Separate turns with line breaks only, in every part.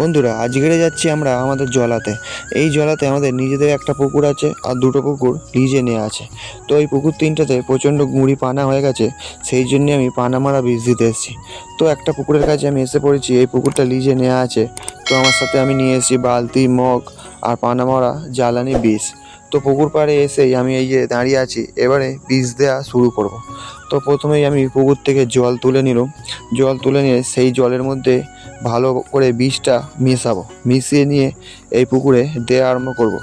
বন্ধুরা আজকেরে যাচ্ছি আমরা আমাদের জলাতে। এই জলাতে আমাদের নিজেদের একটা পুকুর আছে আর দুটো পুকুর লিজে নেওয়া আছে। তো এই পুকুর তিনটাতে প্রচণ্ড গুঁড়ি পানা হয়ে গেছে, সেই জন্যে আমি পানা মারা বীজ দিতে এসেছি। তো একটা পুকুরের কাছে আমি এসে পড়েছি, এই পুকুরটা লিজে নেওয়া আছে। তো আমার সাথে আমি নিয়ে এসেছি বালতি, মগ আর পানা মারা জ্বালানি বীজ তো পুকুর পাড়ে এসেই আমি এই যে দাঁড়িয়ে আছি, এবারে বীজ দেওয়া শুরু করব। তো প্রথমেই আমি পুকুর থেকে জল তুলে নিলাম। জল তুলে নিয়ে সেই জলের মধ্যে ভালো করে বীজটা মেশাবো। মিশিয়ে নিয়ে এই পুকুরে দেওয়া আরম্ভ করব।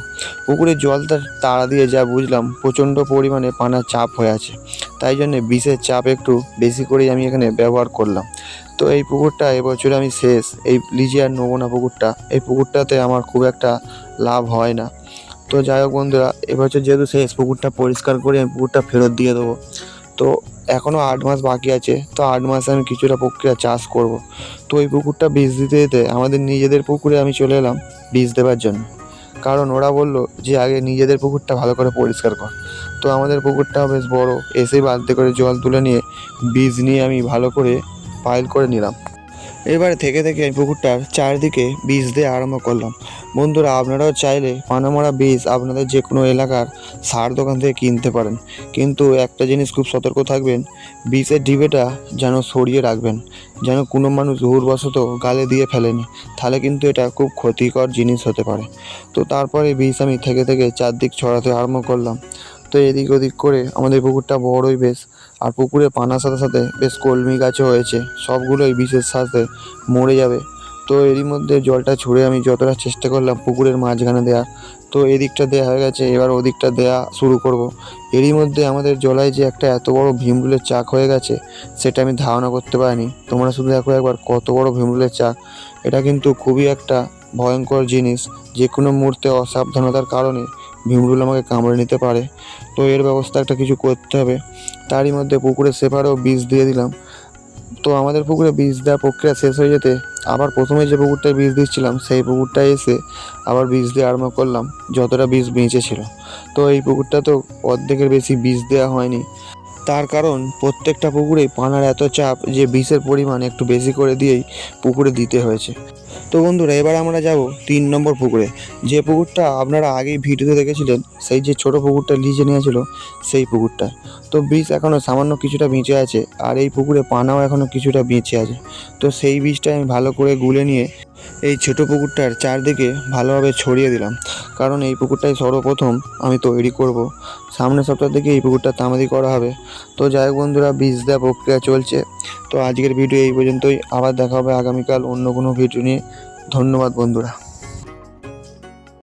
পুকুরের জলটা তাড়া দিয়ে যা বুঝলাম প্রচণ্ড পরিমাণে পানার চাপ হয়ে আছে। তাই জন্যে বিষের চাপ একটু বেশি করেই আমি এখানে ব্যবহার করলাম। তো এই পুকুরটা এবছরে আমি শেষ। এই লিজে আর নেব না পুকুরটা, এই পুকুরটাতে আমার খুব একটা লাভ হয় না। তো যাই হোক বন্ধুরা এবছর যেহেতু শেষ পুকুরটা পরিষ্কার করে আমি পুকুরটা ফেরত দিয়ে দেবো। তো এখনও আট মাস বাকি আছে, তো আট মাসে আমি কিছুটা প্রক্রিয়া চাষ করব। তো ওই পুকুরটা বীজ দিতে দিতে আমাদের নিজেদের পুকুরে আমি চলে এলাম বীজ দেওয়ার জন্য। কারণ ওরা বলল যে আগে নিজেদের পুকুরটা ভালো করে পরিষ্কার কর। তো আমাদের পুকুরটা বেশ বড়, এসেই বালতি করে জল তুলে নিয়ে বীজ নিয়ে আমি ভালো করে পাইল করে নিলাম। এবারে থেকে থেকে আমি পুকুরটার চারদিকে বীজ দিয়ে আরম্ভ করলাম। বন্ধুরা, আপনারাও চাইলে পানামরা বীজ আপনাদের যে কোনো এলাকার সার দোকান থেকে কিনতে পারেন। কিন্তু একটা জিনিস খুব সতর্ক থাকবেন, বীজের ডিবেটা যেন সরিয়ে রাখবেন, যেন কোনো মানুষ ভুলবশত গালে দিয়ে ফেলেনি। তাহলে কিন্তু এটা খুব ক্ষতিকর জিনিস হতে পারে। তো তারপরে বীজ আমি থেকে থেকে চারদিক ছড়াতে আরম্ভ করলাম। তো এদিক ওদিক করে আমাদের পুকুরটা বড়ই বেশ আর পুকুরে পানার সাথে সাথে বেশ কলমি গাছও হয়েছে। সবগুলোই বিষের সাথে মরে যাবে। তো এরই মধ্যে জলটা ছুঁড়ে আমি যতটা চেষ্টা করলাম পুকুরের মাঝখানে দেওয়ার তো এদিকটা দেওয়া হয়ে গেছে, এবার ওদিকটা দেওয়া শুরু করব। এরই মধ্যে আমাদের জলায় যে একটা এত বড় ভীমরুলের চাক হয়ে গেছে, সেটা আমি ধারণা করতে পারিনি। তোমরা শুধু দেখো একবার কত বড় ভীমরুলের চাক। এটা কিন্তু খুবই একটা ভয়ঙ্কর জিনিস। যে কোনো মুহূর্তে অসাবধানতার কারণে ভীমরুল আমাকে কামড়ে নিতে পারে। তো এর ব্যবস্থা একটা কিছু করতে হবে। তারই মধ্যে পুকুরে সেপারেও বীজ দিয়ে দিলাম। তো আমাদের পুকুরে বীজ দেওয়ার প্রক্রিয়া শেষ হয়ে যেতে আবার প্রথমে যে পুকুরটায় বীজ দিচ্ছিলাম, সেই পুকুরটায় এসে আবার বীজ দিয়ে আরম্ভ করলাম, যতটা বীজ বেঁচে ছিল। তো এই পুকুরটা তো অর্ধেকের বেশি বীজ দেওয়া হয়নি। তার কারণ প্রত্যেকটা পুকুরে পানার এত চাপ যে বিষের পরিমাণ একটু বেশি করে দিয়েই পুকুরে দিতে হয়েছে। তো বন্ধুরা, এবার আমরা যাব তিন নম্বর পুকুরে। যে পুকুরটা আপনারা আগেই ভিডিওতে দেখেছিলেন, সেই যে ছোট পুকুরটা লিজে নিয়েছিল, সেই পুকুরটা। তো বীজ এখনও সামান্য কিছুটা বেঁচে আছে, আর এই পুকুরে পানাও এখনও কিছুটা বেঁচে আছে। তো সেই বীজটা আমি ভালো করে গুলে নিয়ে এই ছোট পুকুরটার চারদিকে ভালোভাবে ছড়িয়ে দিলাম। কারণ এই পুকুরটাই সর্বপ্রথম আমি তৈরি করব। সামনের সপ্তাহ থেকে এই পুকুরটা তামাদি করা হবে। তো যাই বন্ধুরা বীজ দেওয়া প্রক্রিয়া চলছে। তো আজকের ভিডিও এই পর্যন্তই। আবার দেখা হবে আগামীকাল অন্য কোনো ভিডিও নিয়ে। ধন্যবাদ বন্ধুরা।